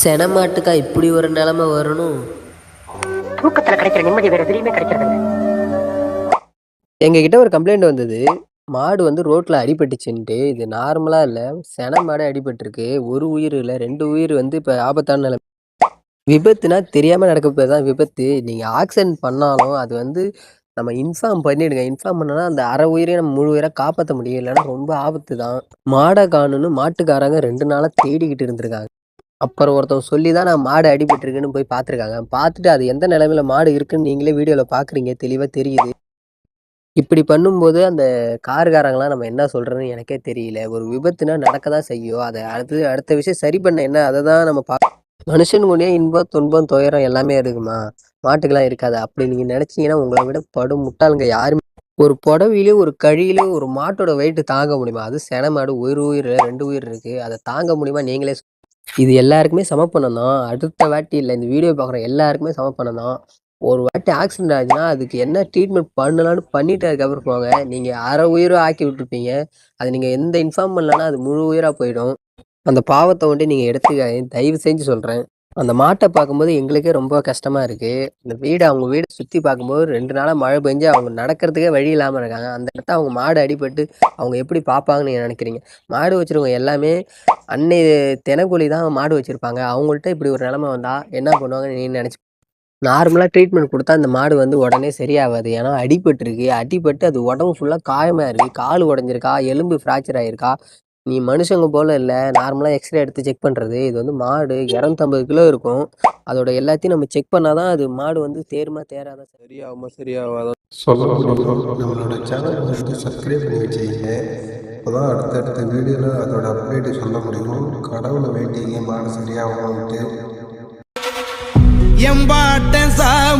செனமாட்டுக்கா இப்படி ஒரு நிலைமை வரணும். தூக்கத்துல கிடைக்கிற நிம்மதி வேற எதுலையுமே கிடைக்கிறது இல்ல எங்ககிட்ட ஒரு கம்ப்ளைண்ட் வந்தது. மாடு வந்து ரோட்ல அடிபட்டுச்சுன்ட்டு. இது நார்மலா இல்ல. சென மாடு அடிபட்டிருக்கு. ஒரு உயிர் இல்ல. ரெண்டு உயிர் வந்து இப்ப ஆபத்தான நிலைமை விபத்துனா தெரியாம நடக்க போதான் விபத்து. நீங்க ஆக்சிடென்ட் பண்ணாலும் அது வந்து நம்ம இன்ஃபார்ம் பண்ணிடுங்க. இன்ஃபார்ம் பண்ணனா அந்த அரை உயிரையும் நம்ம முழு உயிரை காப்பாற்ற முடியும் இல்லைன்னா ரொம்ப ஆபத்து தான் மாடை காணுன்னு மாட்டுக்காரங்க ரெண்டு நாளா தேடிக்கிட்டு இருந்திருக்காங்க. அப்புறம் ஒருத்தவங்க சொல்லி தான் நான் மாடு அடிபட்டுருக்குன்னு போய் பார்த்துருக்காங்க. பார்த்துட்டு அது எந்த நிலைமையில மாடு இருக்குன்னு நீங்களே வீடியோவில் பார்க்குறீங்க. தெளிவாக தெரியுது. இப்படி பண்ணும்போது அந்த காருக்காரங்களாம் நம்ம என்ன சொல்கிறோன்னு எனக்கே தெரியல. ஒரு விபத்துனா நடக்க தான் செய்யும். அதை அடுத்து அடுத்த விஷயம் சரி பண்ண என்ன? அதை தான் நம்ம பா மனுஷனுடைய இன்பம் துன்பம் துயரம் எல்லாமே இருக்குமா? மாட்டுக்கெல்லாம் இருக்காது? அப்படி நீங்கள் நினச்சிங்கன்னா உங்களை விட படும் முட்டாளுங்க யாருமே ஒரு புடவையிலே ஒரு கழியிலே ஒரு மாட்டோட வெயிட் தாங்க முடியுமா? அது சென மாடு ஒரு உயிர் ரெண்டு உயிர் இருக்குது அதை தாங்க முடியுமா? நீங்களே இது எல்லாருக்குமே சமப்பணம் தான் அடுத்த வாட்டி இல்லை இந்த வீடியோ பார்க்குற எல்லாருக்குமே சமப்பணம் தான் ஒரு வாட்டி ஆக்சிடென்ட் ஆச்சுன்னா அதுக்கு என்ன ட்ரீட்மெண்ட் பண்ணலான்னு பண்ணிட்டு அதுக்கப்புறம் போங்க. நீங்கள் அரை உயிரோ ஆக்கி விட்டுருப்பீங்க. அது நீங்கள் எந்த இன்ஃபார்ம் பண்ணலன்னா அது முழு உயிராக போயிடும். அந்த பாவத்தை வந்துட்டு நீங்கள் எடுத்துக்காதீங்க. தயவு செஞ்சு சொல்கிறேன் அந்த மாட்டை பார்க்கும்போது எங்களுக்கே ரொம்ப கஷ்டமாக இருக்குது இந்த வீடு அவங்க வீடை சுற்றி பார்க்கும்போது ரெண்டு நாளாக மழை பெஞ்சு அவங்க நடக்கிறதுக்கே வழி இல்லாமல் இருக்காங்க. அந்த இடத்த அவங்க மாடு அடிபட்டு அவங்க எப்படி பார்ப்பாங்கன்னு நீங்கள் நினைக்கிறீங்க? மாடு வச்சிருக்கவங்க எல்லாமே அன்னை தினக்கூலி தான் மாடு வச்சுருப்பாங்க. அவங்கள்ட்ட இப்படி ஒரு நிலமை வந்தால் என்ன பண்ணுவாங்கன்னு நீ நினச்சி நார்மலாக ட்ரீட்மெண்ட் கொடுத்தா அந்த மாடு வந்து உடனே சரியாகாது. ஏன்னா அடிபட்டுருக்கு. அடிபட்டு அது உடம்பு ஃபுல்லாக காயமாக இருக்குது கால் உடஞ்சிருக்கா எலும்பு ஃப்ராக்சர் ஆகிருக்கா நீ மனுஷங்க போல் இல்லை. நார்மலாக எக்ஸ்ரே எடுத்து செக் பண்ணுறது இது வந்து மாடு இரநூத்தம்பது கிலோ இருக்கும். அதோட எல்லாத்தையும் நம்ம செக் பண்ணால் தான் அது மாடு வந்து தேருமா தேராதா சரியாகுமா சரியாகாதா? நம்மளோட சேனல் வந்து சப்ஸ்கிரைப் பண்ணி வச்சுக்கிங்க அப்போ தான் அடுத்தடுத்த வீடியோவில் அதோட அப்டேட்டு சொல்ல முடியும். கடவுளை வேண்டிங்க மாடு சரியாகணும்ட்டு. எம்பாட்டன் சார்